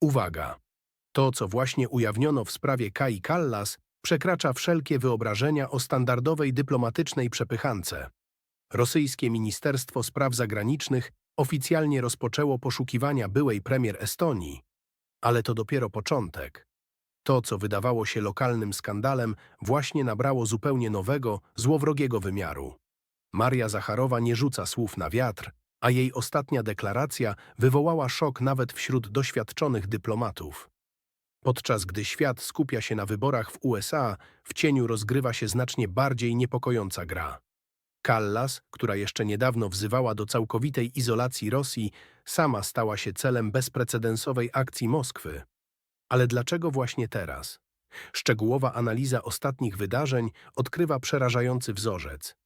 Uwaga! To, co właśnie ujawniono w sprawie Kai Kallas, przekracza wszelkie wyobrażenia o standardowej dyplomatycznej przepychance. Rosyjskie Ministerstwo Spraw Zagranicznych oficjalnie rozpoczęło poszukiwania byłej premier Estonii, ale to dopiero początek. To, co wydawało się lokalnym skandalem, właśnie nabrało zupełnie nowego, złowrogiego wymiaru. Maria Zacharowa nie rzuca słów na wiatr, a jej ostatnia deklaracja wywołała szok nawet wśród doświadczonych dyplomatów. Podczas gdy świat skupia się na wyborach w USA, w cieniu rozgrywa się znacznie bardziej niepokojąca gra. Callas, która jeszcze niedawno wzywała do całkowitej izolacji Rosji, sama stała się celem bezprecedensowej akcji Moskwy. Ale dlaczego właśnie teraz? Szczegółowa analiza ostatnich wydarzeń odkrywa przerażający wzorzec.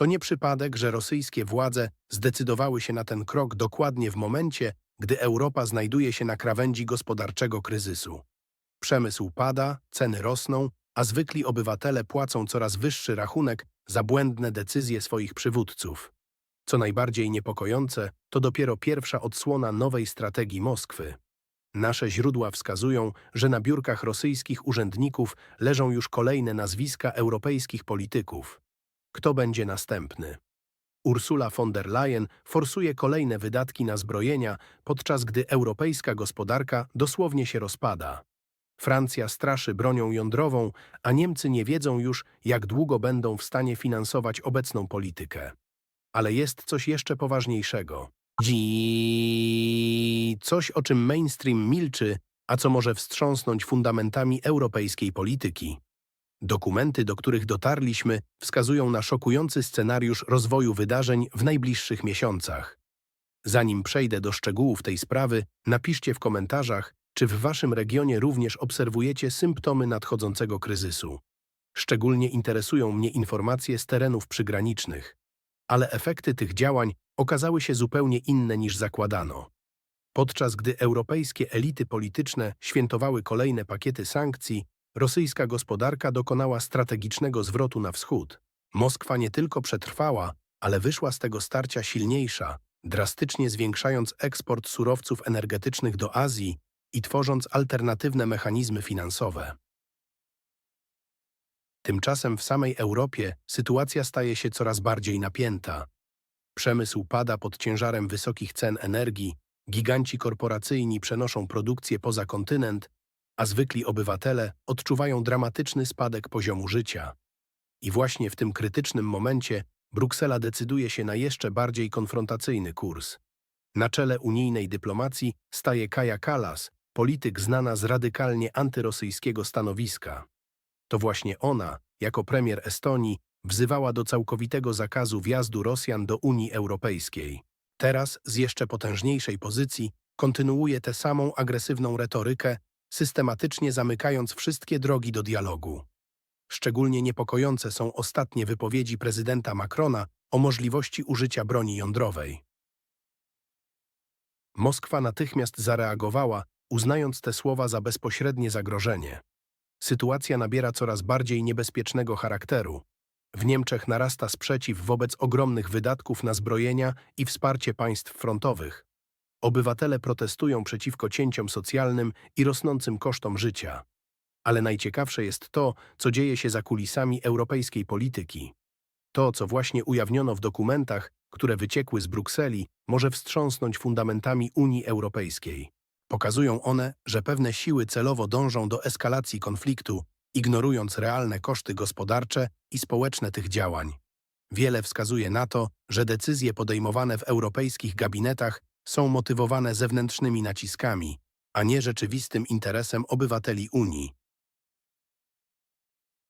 To nie przypadek, że rosyjskie władze zdecydowały się na ten krok dokładnie w momencie, gdy Europa znajduje się na krawędzi gospodarczego kryzysu. Przemysł pada, ceny rosną, a zwykli obywatele płacą coraz wyższy rachunek za błędne decyzje swoich przywódców. Co najbardziej niepokojące, to dopiero pierwsza odsłona nowej strategii Moskwy. Nasze źródła wskazują, że na biurkach rosyjskich urzędników leżą już kolejne nazwiska europejskich polityków. Kto będzie następny? Ursula von der Leyen forsuje kolejne wydatki na zbrojenia, podczas gdy europejska gospodarka dosłownie się rozpada. Francja straszy bronią jądrową, a Niemcy nie wiedzą już, jak długo będą w stanie finansować obecną politykę. Ale jest coś jeszcze poważniejszego. Dzi... Coś, o czym mainstream milczy, a co może wstrząsnąć fundamentami europejskiej polityki. Dokumenty, do których dotarliśmy, wskazują na szokujący scenariusz rozwoju wydarzeń w najbliższych miesiącach. Zanim przejdę do szczegółów tej sprawy, napiszcie w komentarzach, czy w waszym regionie również obserwujecie symptomy nadchodzącego kryzysu. Szczególnie interesują mnie informacje z terenów przygranicznych, ale efekty tych działań okazały się zupełnie inne niż zakładano. Podczas gdy europejskie elity polityczne świętowały kolejne pakiety sankcji, rosyjska gospodarka dokonała strategicznego zwrotu na wschód. Moskwa nie tylko przetrwała, ale wyszła z tego starcia silniejsza, drastycznie zwiększając eksport surowców energetycznych do Azji i tworząc alternatywne mechanizmy finansowe. Tymczasem w samej Europie sytuacja staje się coraz bardziej napięta. Przemysł pada pod ciężarem wysokich cen energii, giganci korporacyjni przenoszą produkcję poza kontynent, a zwykli obywatele odczuwają dramatyczny spadek poziomu życia. I właśnie w tym krytycznym momencie Bruksela decyduje się na jeszcze bardziej konfrontacyjny kurs. Na czele unijnej dyplomacji staje Kaja Kalas, polityk znana z radykalnie antyrosyjskiego stanowiska. To właśnie ona, jako premier Estonii, wzywała do całkowitego zakazu wjazdu Rosjan do Unii Europejskiej. Teraz, z jeszcze potężniejszej pozycji, kontynuuje tę samą agresywną retorykę, systematycznie zamykając wszystkie drogi do dialogu. Szczególnie niepokojące są ostatnie wypowiedzi prezydenta Macrona o możliwości użycia broni jądrowej. Moskwa natychmiast zareagowała, uznając te słowa za bezpośrednie zagrożenie. Sytuacja nabiera coraz bardziej niebezpiecznego charakteru. W Niemczech narasta sprzeciw wobec ogromnych wydatków na zbrojenia i wsparcie państw frontowych. Obywatele protestują przeciwko cięciom socjalnym i rosnącym kosztom życia. Ale najciekawsze jest to, co dzieje się za kulisami europejskiej polityki. To, co właśnie ujawniono w dokumentach, które wyciekły z Brukseli, może wstrząsnąć fundamentami Unii Europejskiej. Pokazują one, że pewne siły celowo dążą do eskalacji konfliktu, ignorując realne koszty gospodarcze i społeczne tych działań. Wiele wskazuje na to, że decyzje podejmowane w europejskich gabinetach są motywowane zewnętrznymi naciskami, a nie rzeczywistym interesem obywateli Unii.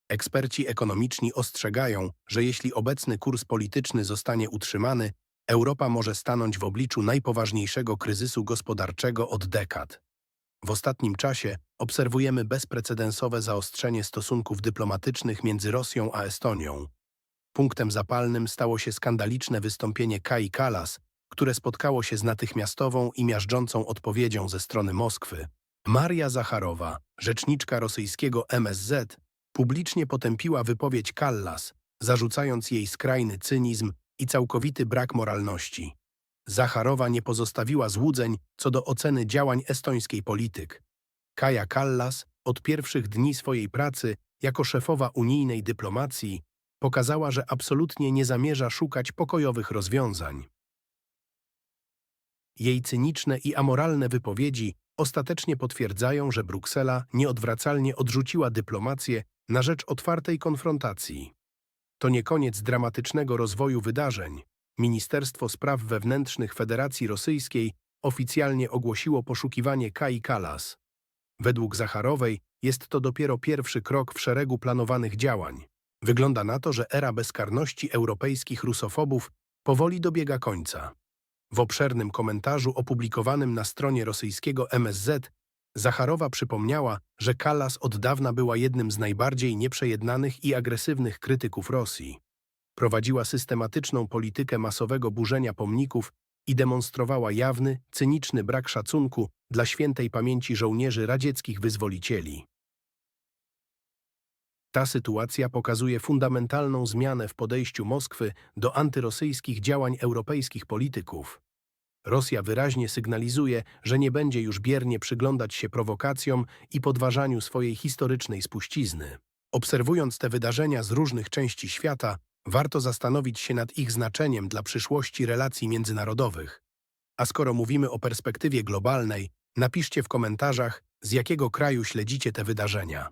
Eksperci ekonomiczni ostrzegają, że jeśli obecny kurs polityczny zostanie utrzymany, Europa może stanąć w obliczu najpoważniejszego kryzysu gospodarczego od dekad. W ostatnim czasie obserwujemy bezprecedensowe zaostrzenie stosunków dyplomatycznych między Rosją a Estonią. Punktem zapalnym stało się skandaliczne wystąpienie Kai Kalas, które spotkało się z natychmiastową i miażdżącą odpowiedzią ze strony Moskwy. Maria Zacharowa, rzeczniczka rosyjskiego MSZ, publicznie potępiła wypowiedź Kallas, zarzucając jej skrajny cynizm i całkowity brak moralności. Zacharowa nie pozostawiła złudzeń co do oceny działań estońskiej polityk. Kaja Kallas od pierwszych dni swojej pracy jako szefowa unijnej dyplomacji pokazała, że absolutnie nie zamierza szukać pokojowych rozwiązań. Jej cyniczne i amoralne wypowiedzi ostatecznie potwierdzają, że Bruksela nieodwracalnie odrzuciła dyplomację na rzecz otwartej konfrontacji. To nie koniec dramatycznego rozwoju wydarzeń. Ministerstwo Spraw Wewnętrznych Federacji Rosyjskiej oficjalnie ogłosiło poszukiwanie Kai Kalas. Według Zacharowej jest to dopiero pierwszy krok w szeregu planowanych działań. Wygląda na to, że era bezkarności europejskich rusofobów powoli dobiega końca. W obszernym komentarzu opublikowanym na stronie rosyjskiego MSZ Zacharowa przypomniała, że Kallas od dawna była jednym z najbardziej nieprzejednanych i agresywnych krytyków Rosji. Prowadziła systematyczną politykę masowego burzenia pomników i demonstrowała jawny, cyniczny brak szacunku dla świętej pamięci żołnierzy radzieckich wyzwolicieli. Ta sytuacja pokazuje fundamentalną zmianę w podejściu Moskwy do antyrosyjskich działań europejskich polityków. Rosja wyraźnie sygnalizuje, że nie będzie już biernie przyglądać się prowokacjom i podważaniu swojej historycznej spuścizny. Obserwując te wydarzenia z różnych części świata, warto zastanowić się nad ich znaczeniem dla przyszłości relacji międzynarodowych. A skoro mówimy o perspektywie globalnej, napiszcie w komentarzach, z jakiego kraju śledzicie te wydarzenia.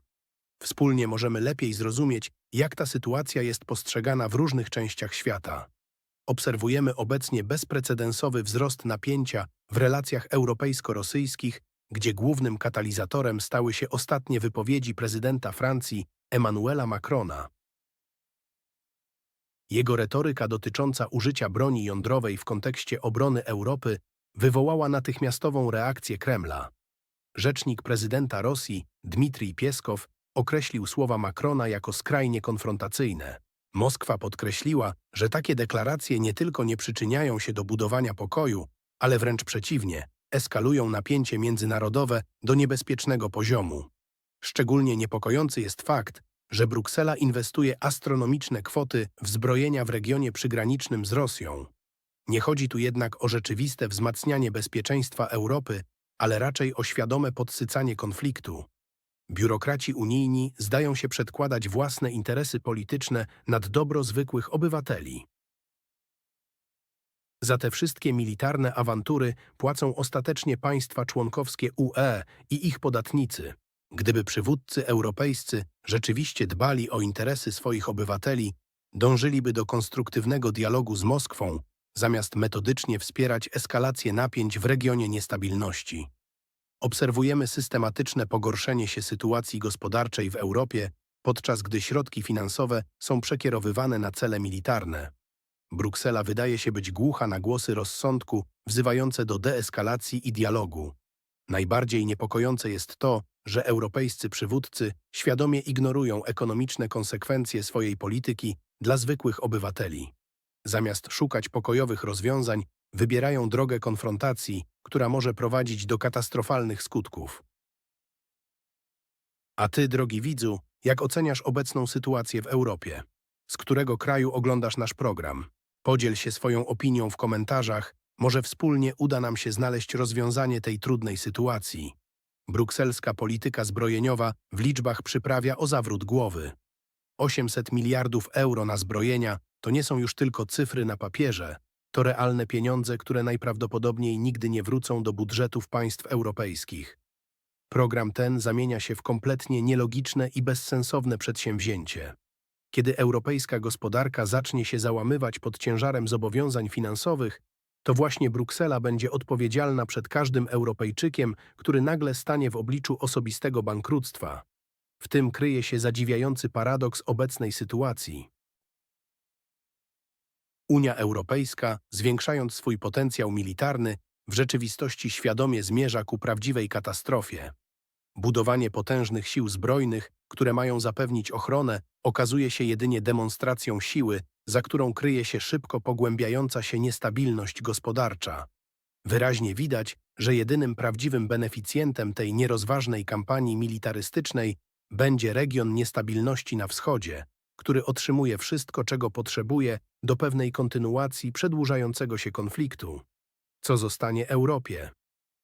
Wspólnie możemy lepiej zrozumieć, jak ta sytuacja jest postrzegana w różnych częściach świata. Obserwujemy obecnie bezprecedensowy wzrost napięcia w relacjach europejsko-rosyjskich, gdzie głównym katalizatorem stały się ostatnie wypowiedzi prezydenta Francji Emmanuela Macrona. Jego retoryka dotycząca użycia broni jądrowej w kontekście obrony Europy wywołała natychmiastową reakcję Kremla. Rzecznik prezydenta Rosji, Dmitrij Pieskow, określił słowa Macrona jako skrajnie konfrontacyjne. Moskwa podkreśliła, że takie deklaracje nie tylko nie przyczyniają się do budowania pokoju, ale wręcz przeciwnie, eskalują napięcie międzynarodowe do niebezpiecznego poziomu. Szczególnie niepokojący jest fakt, że Bruksela inwestuje astronomiczne kwoty w zbrojenia w regionie przygranicznym z Rosją. Nie chodzi tu jednak o rzeczywiste wzmacnianie bezpieczeństwa Europy, ale raczej o świadome podsycanie konfliktu. Biurokraci unijni zdają się przedkładać własne interesy polityczne nad dobro zwykłych obywateli. Za te wszystkie militarne awantury płacą ostatecznie państwa członkowskie UE i ich podatnicy. Gdyby przywódcy europejscy rzeczywiście dbali o interesy swoich obywateli, dążyliby do konstruktywnego dialogu z Moskwą, zamiast metodycznie wspierać eskalację napięć w regionie niestabilności. Obserwujemy systematyczne pogorszenie się sytuacji gospodarczej w Europie, podczas gdy środki finansowe są przekierowywane na cele militarne. Bruksela wydaje się być głucha na głosy rozsądku wzywające do deeskalacji i dialogu. Najbardziej niepokojące jest to, że europejscy przywódcy świadomie ignorują ekonomiczne konsekwencje swojej polityki dla zwykłych obywateli. Zamiast szukać pokojowych rozwiązań, wybierają drogę konfrontacji, która może prowadzić do katastrofalnych skutków. A ty, drogi widzu, jak oceniasz obecną sytuację w Europie? Z którego kraju oglądasz nasz program? Podziel się swoją opinią w komentarzach, może wspólnie uda nam się znaleźć rozwiązanie tej trudnej sytuacji. Brukselska polityka zbrojeniowa w liczbach przyprawia o zawrót głowy. 800 miliardów euro na zbrojenia to nie są już tylko cyfry na papierze, to realne pieniądze, które najprawdopodobniej nigdy nie wrócą do budżetów państw europejskich. Program ten zamienia się w kompletnie nielogiczne i bezsensowne przedsięwzięcie. Kiedy europejska gospodarka zacznie się załamywać pod ciężarem zobowiązań finansowych, to właśnie Bruksela będzie odpowiedzialna przed każdym Europejczykiem, który nagle stanie w obliczu osobistego bankructwa. W tym kryje się zadziwiający paradoks obecnej sytuacji. Unia Europejska, zwiększając swój potencjał militarny, w rzeczywistości świadomie zmierza ku prawdziwej katastrofie. Budowanie potężnych sił zbrojnych, które mają zapewnić ochronę, okazuje się jedynie demonstracją siły, za którą kryje się szybko pogłębiająca się niestabilność gospodarcza. Wyraźnie widać, że jedynym prawdziwym beneficjentem tej nierozważnej kampanii militarystycznej będzie region niestabilności na wschodzie, który otrzymuje wszystko, czego potrzebuje do pewnej kontynuacji przedłużającego się konfliktu. Co zostanie Europie?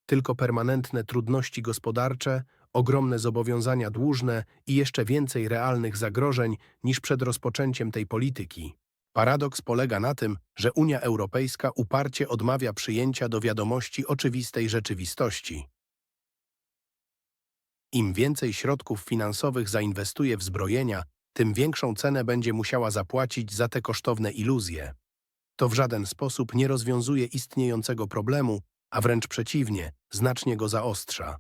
Tylko permanentne trudności gospodarcze, ogromne zobowiązania dłużne i jeszcze więcej realnych zagrożeń niż przed rozpoczęciem tej polityki. Paradoks polega na tym, że Unia Europejska uparcie odmawia przyjęcia do wiadomości oczywistej rzeczywistości. Im więcej środków finansowych zainwestuje w zbrojenia, tym większą cenę będzie musiała zapłacić za te kosztowne iluzje. To w żaden sposób nie rozwiązuje istniejącego problemu, a wręcz przeciwnie, znacznie go zaostrza.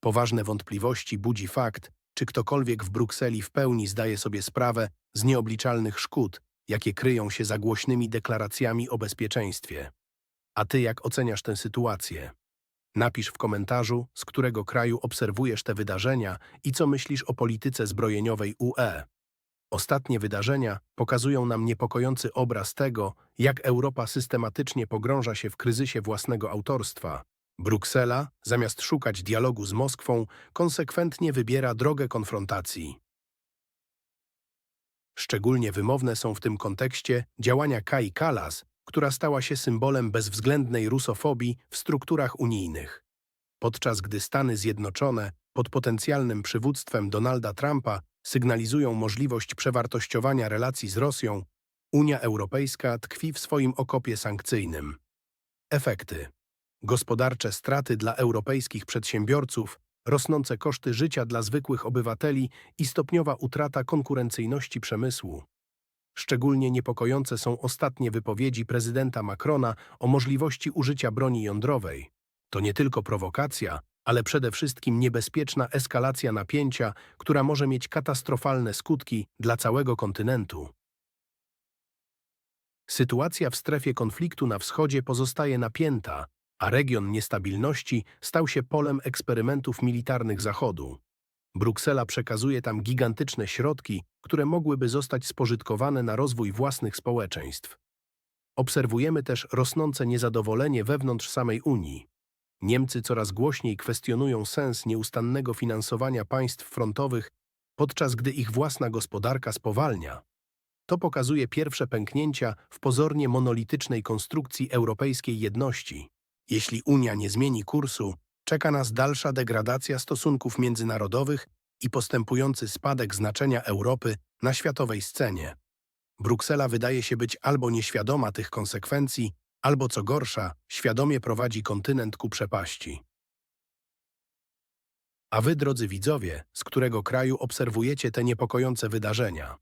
Poważne wątpliwości budzi fakt, czy ktokolwiek w Brukseli w pełni zdaje sobie sprawę z nieobliczalnych szkód, jakie kryją się za głośnymi deklaracjami o bezpieczeństwie. A ty jak oceniasz tę sytuację? Napisz w komentarzu, z którego kraju obserwujesz te wydarzenia i co myślisz o polityce zbrojeniowej UE. Ostatnie wydarzenia pokazują nam niepokojący obraz tego, jak Europa systematycznie pogrąża się w kryzysie własnego autorstwa. Bruksela, zamiast szukać dialogu z Moskwą, konsekwentnie wybiera drogę konfrontacji. Szczególnie wymowne są w tym kontekście działania Kai Kalas, która stała się symbolem bezwzględnej rusofobii w strukturach unijnych. Podczas gdy Stany Zjednoczone pod potencjalnym przywództwem Donalda Trumpa sygnalizują możliwość przewartościowania relacji z Rosją, Unia Europejska tkwi w swoim okopie sankcyjnym. Efekty. Gospodarcze straty dla europejskich przedsiębiorców, rosnące koszty życia dla zwykłych obywateli i stopniowa utrata konkurencyjności przemysłu. Szczególnie niepokojące są ostatnie wypowiedzi prezydenta Macrona o możliwości użycia broni jądrowej. To nie tylko prowokacja, ale przede wszystkim niebezpieczna eskalacja napięcia, która może mieć katastrofalne skutki dla całego kontynentu. Sytuacja w strefie konfliktu na wschodzie pozostaje napięta, a region niestabilności stał się polem eksperymentów militarnych Zachodu. Bruksela przekazuje tam gigantyczne środki, które mogłyby zostać spożytkowane na rozwój własnych społeczeństw. Obserwujemy też rosnące niezadowolenie wewnątrz samej Unii. Niemcy coraz głośniej kwestionują sens nieustannego finansowania państw frontowych, podczas gdy ich własna gospodarka spowalnia. To pokazuje pierwsze pęknięcia w pozornie monolitycznej konstrukcji europejskiej jedności. Jeśli Unia nie zmieni kursu, czeka nas dalsza degradacja stosunków międzynarodowych i postępujący spadek znaczenia Europy na światowej scenie. Bruksela wydaje się być albo nieświadoma tych konsekwencji, albo co gorsza, świadomie prowadzi kontynent ku przepaści. A wy, drodzy widzowie, z którego kraju obserwujecie te niepokojące wydarzenia?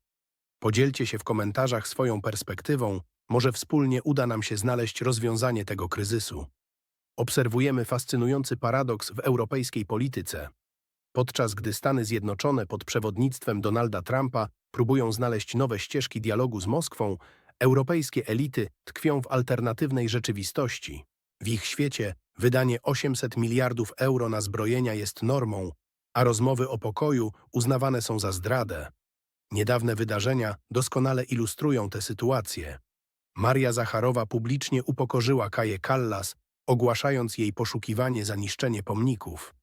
Podzielcie się w komentarzach swoją perspektywą, może wspólnie uda nam się znaleźć rozwiązanie tego kryzysu. Obserwujemy fascynujący paradoks w europejskiej polityce. Podczas gdy Stany Zjednoczone pod przewodnictwem Donalda Trumpa próbują znaleźć nowe ścieżki dialogu z Moskwą, europejskie elity tkwią w alternatywnej rzeczywistości. W ich świecie wydanie 800 miliardów euro na zbrojenia jest normą, a rozmowy o pokoju uznawane są za zdradę. Niedawne wydarzenia doskonale ilustrują tę sytuację. Maria Zacharowa publicznie upokorzyła Kaję Kallas, ogłaszając jej poszukiwanie za niszczenie pomników.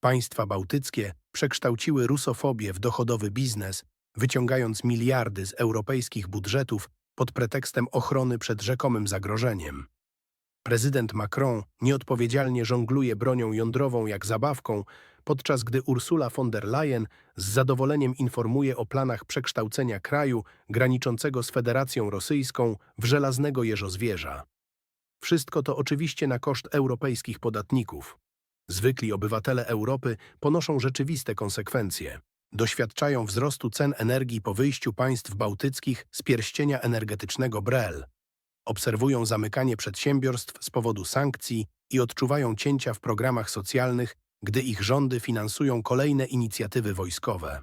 Państwa bałtyckie przekształciły rusofobię w dochodowy biznes, wyciągając miliardy z europejskich budżetów pod pretekstem ochrony przed rzekomym zagrożeniem. Prezydent Macron nieodpowiedzialnie żongluje bronią jądrową jak zabawką, podczas gdy Ursula von der Leyen z zadowoleniem informuje o planach przekształcenia kraju graniczącego z Federacją Rosyjską w żelaznego jeżozwierza. Wszystko to oczywiście na koszt europejskich podatników. Zwykli obywatele Europy ponoszą rzeczywiste konsekwencje. Doświadczają wzrostu cen energii po wyjściu państw bałtyckich z pierścienia energetycznego Brel. Obserwują zamykanie przedsiębiorstw z powodu sankcji i odczuwają cięcia w programach socjalnych, gdy ich rządy finansują kolejne inicjatywy wojskowe.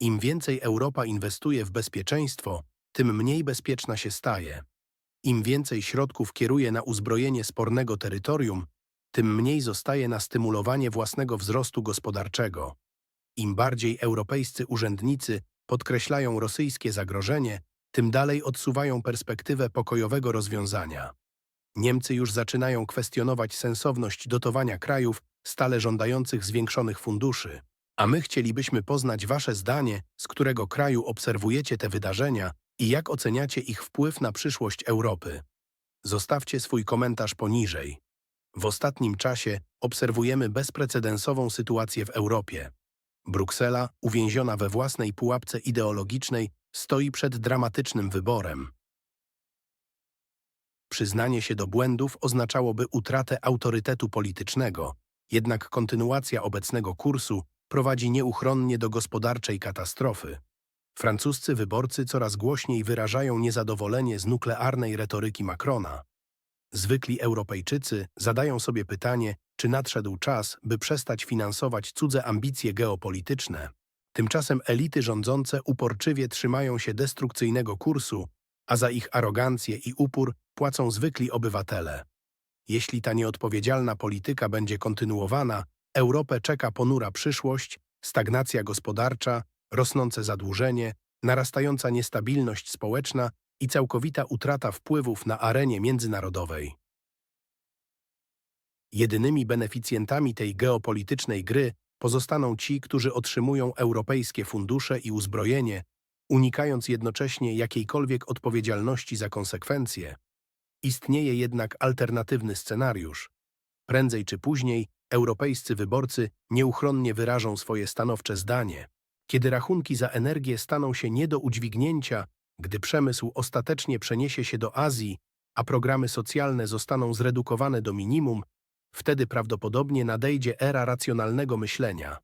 Im więcej Europa inwestuje w bezpieczeństwo, tym mniej bezpieczna się staje. Im więcej środków kieruje na uzbrojenie spornego terytorium, tym mniej zostaje na stymulowanie własnego wzrostu gospodarczego. Im bardziej europejscy urzędnicy podkreślają rosyjskie zagrożenie, tym dalej odsuwają perspektywę pokojowego rozwiązania. Niemcy już zaczynają kwestionować sensowność dotowania krajów stale żądających zwiększonych funduszy. A my chcielibyśmy poznać Wasze zdanie, z którego kraju obserwujecie te wydarzenia i jak oceniacie ich wpływ na przyszłość Europy? Zostawcie swój komentarz poniżej. W ostatnim czasie obserwujemy bezprecedensową sytuację w Europie. Bruksela, uwięziona we własnej pułapce ideologicznej, stoi przed dramatycznym wyborem. Przyznanie się do błędów oznaczałoby utratę autorytetu politycznego, jednak kontynuacja obecnego kursu prowadzi nieuchronnie do gospodarczej katastrofy. Francuscy wyborcy coraz głośniej wyrażają niezadowolenie z nuklearnej retoryki Macrona. Zwykli Europejczycy zadają sobie pytanie, czy nadszedł czas, by przestać finansować cudze ambicje geopolityczne. Tymczasem elity rządzące uporczywie trzymają się destrukcyjnego kursu, a za ich arogancję i upór płacą zwykli obywatele. Jeśli ta nieodpowiedzialna polityka będzie kontynuowana, Europę czeka ponura przyszłość, stagnacja gospodarcza, rosnące zadłużenie, narastająca niestabilność społeczna i całkowita utrata wpływów na arenie międzynarodowej. Jedynymi beneficjentami tej geopolitycznej gry pozostaną ci, którzy otrzymują europejskie fundusze i uzbrojenie, unikając jednocześnie jakiejkolwiek odpowiedzialności za konsekwencje. Istnieje jednak alternatywny scenariusz. Prędzej czy później europejscy wyborcy nieuchronnie wyrażą swoje stanowcze zdanie. Kiedy rachunki za energię staną się nie do udźwignięcia, gdy przemysł ostatecznie przeniesie się do Azji, a programy socjalne zostaną zredukowane do minimum, wtedy prawdopodobnie nadejdzie era racjonalnego myślenia.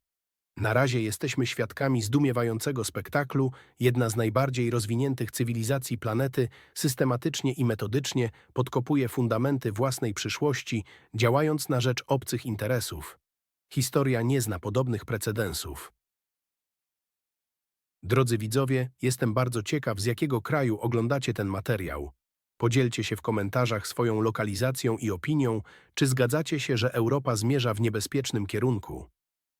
Na razie jesteśmy świadkami zdumiewającego spektaklu, jedna z najbardziej rozwiniętych cywilizacji planety systematycznie i metodycznie podkopuje fundamenty własnej przyszłości, działając na rzecz obcych interesów. Historia nie zna podobnych precedensów. Drodzy widzowie, jestem bardzo ciekaw, z jakiego kraju oglądacie ten materiał. Podzielcie się w komentarzach swoją lokalizacją i opinią, czy zgadzacie się, że Europa zmierza w niebezpiecznym kierunku.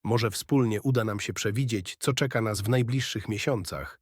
Może wspólnie uda nam się przewidzieć, co czeka nas w najbliższych miesiącach.